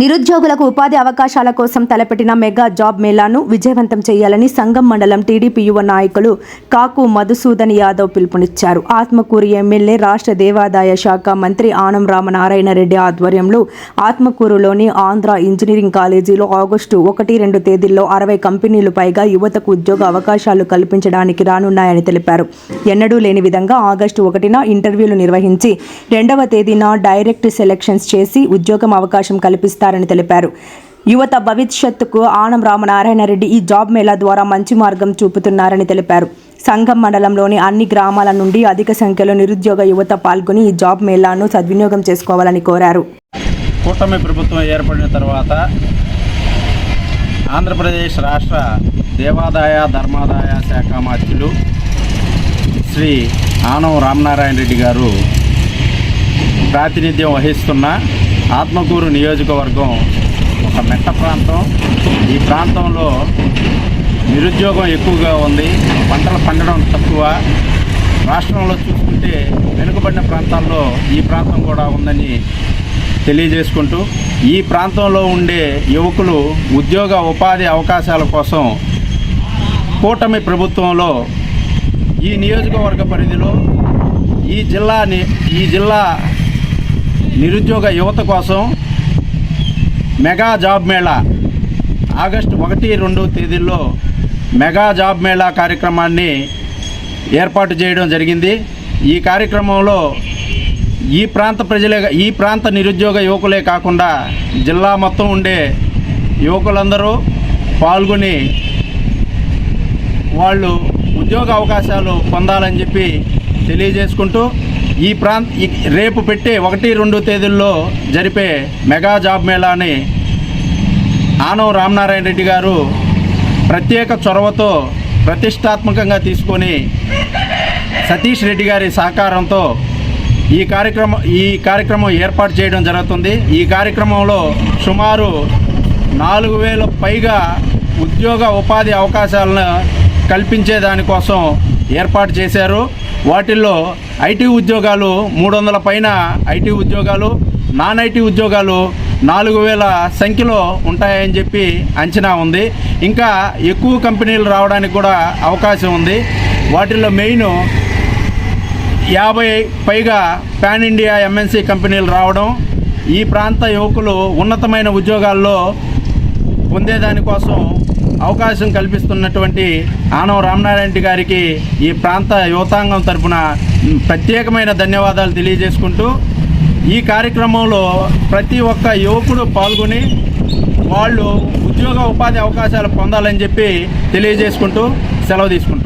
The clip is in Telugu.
నిరుద్యోగులకు ఉపాధి అవకాశాల కోసం తలపెట్టిన మెగా జాబ్ మేళాను విజయవంతం చేయాలని సంఘం మండలం టీడీపీ యువ నాయకులు కాకు మధుసూదన్ యాదవ్ పిలుపునిచ్చారు. ఆత్మకూరు ఎమ్మెల్యే రాష్ట్ర దేవాదాయ శాఖ మంత్రి ఆనం రామనారాయణ రెడ్డి ఆధ్వర్యంలో ఆత్మకూరులోని ఆంధ్ర ఇంజనీరింగ్ కాలేజీలో ఆగస్టు ఒకటి రెండు తేదీల్లో అరవై కంపెనీలు పైగా యువతకు ఉద్యోగ అవకాశాలు కల్పించడానికి రానున్నాయని తెలిపారు. ఎన్నడూ లేని విధంగా ఆగస్టు ఒకటిన ఇంటర్వ్యూలు నిర్వహించి రెండవ తేదీన డైరెక్ట్ సెలక్షన్స్ చేసి ఉద్యోగం అవకాశం కల్పిస్తారు చేస్తారని తెలిపారు. యువత భవిష్యత్తుకు ఆనం రామనారాయణ రెడ్డి ఈ జాబ్ మేళా ద్వారా మంచి మార్గం చూపుతున్నారని తెలిపారు. సంఘం మండలంలోని అన్ని గ్రామాల నుండి అధిక సంఖ్యలో నిరుద్యోగ యువత పాల్గొని ఈ జాబ్ మేళాను సద్వినియోగం చేసుకోవాలని కోరారు. కూటమి ప్రభుత్వం ఏర్పడిన తర్వాత ఆంధ్రప్రదేశ్ రాష్ట్ర దేవాదాయ ధర్మాదాయ శాఖ మంత్రులు శ్రీ ఆనం రామనారాయణ రెడ్డి గారు ప్రాతినిధ్యం వహిస్తున్న ఆత్మకూరు నియోజకవర్గం ఒక మెట్ట ప్రాంతం. ఈ ప్రాంతంలో నిరుద్యోగం ఎక్కువగా ఉంది. పంటలు పండడం తక్కువ. రాష్ట్రంలో చూసుకుంటే వెనుకబడిన ప్రాంతాల్లో ఈ ప్రాంతం కూడా ఉందని తెలియజేసుకుంటూ ఈ ప్రాంతంలో ఉండే యువకులు ఉద్యోగ ఉపాధి అవకాశాల కోసం కూటమి ప్రభుత్వంలో ఈ నియోజకవర్గ పరిధిలో ఈ జిల్లా ని- ఈ జిల్లా నిరుద్యోగ యువత కోసం మెగా జాబ్ మేళా. ఆగస్టు ఒకటి రెండు తేదీల్లో మెగా జాబ్ మేళా కార్యక్రమాన్ని ఏర్పాటు చేయడం జరిగింది. ఈ కార్యక్రమంలో ఈ ప్రాంత ప్రజలే ఈ ప్రాంత నిరుద్యోగ యువకులే కాకుండా జిల్లా మొత్తం ఉండే యువకులందరూ పాల్గొని వాళ్ళు ఉద్యోగ అవకాశాలు పొందాలని చెప్పి తెలియజేసుకుంటూ ఈ ప్రాంత ఈ- రేపు పెట్టే ఒకటి రెండు తేదీల్లో జరిపే మెగా జాబ్ మేళాని ఆనవ రామనారాయణ రెడ్డి గారు ప్రత్యేక చొరవతో ప్రతిష్టాత్మకంగా తీసుకొని సతీష్ రెడ్డి గారి సహకారంతో ఈ కార్యక్రమం ఈ కార్యక్రమం ఏర్పాటు చేయడం జరుగుతుంది. ఈ కార్యక్రమంలో సుమారు నాలుగు వేల పైగా ఉద్యోగ ఉపాధి అవకాశాలను కల్పించే దానికోసం ఏర్పాటు చేశారు. వాటిల్లో ఐటీ ఉద్యోగాలు మూడు వందల పైన ఐటీ ఉద్యోగాలు నాన్ ఐటీ ఉద్యోగాలు నాలుగు వేల సంఖ్యలో ఉంటాయని చెప్పి అంచనా ఉంది. ఇంకా ఎక్కువ కంపెనీలు రావడానికి కూడా అవకాశం ఉంది. వాటిల్లో మెయిన్ యాభై పైగా పాన్ ఇండియా ఎంఎన్సీ కంపెనీలు రావడం ఈ ప్రాంత యువకులు ఉన్నతమైన ఉద్యోగాల్లో పొందేదానికోసం అవకాశం కల్పిస్తున్నటువంటి ఆనవ రామనారాయణ గారికి ఈ ప్రాంత యువతాంగం తరపున ప్రత్యేకమైన ధన్యవాదాలు తెలియజేసుకుంటూ ఈ కార్యక్రమంలో ప్రతి ఒక్క యువకుడు పాల్గొని వాళ్ళు ఉద్యోగ ఉపాధి అవకాశాలు పొందాలని చెప్పి తెలియజేసుకుంటూ సెలవు తీసుకుంటాం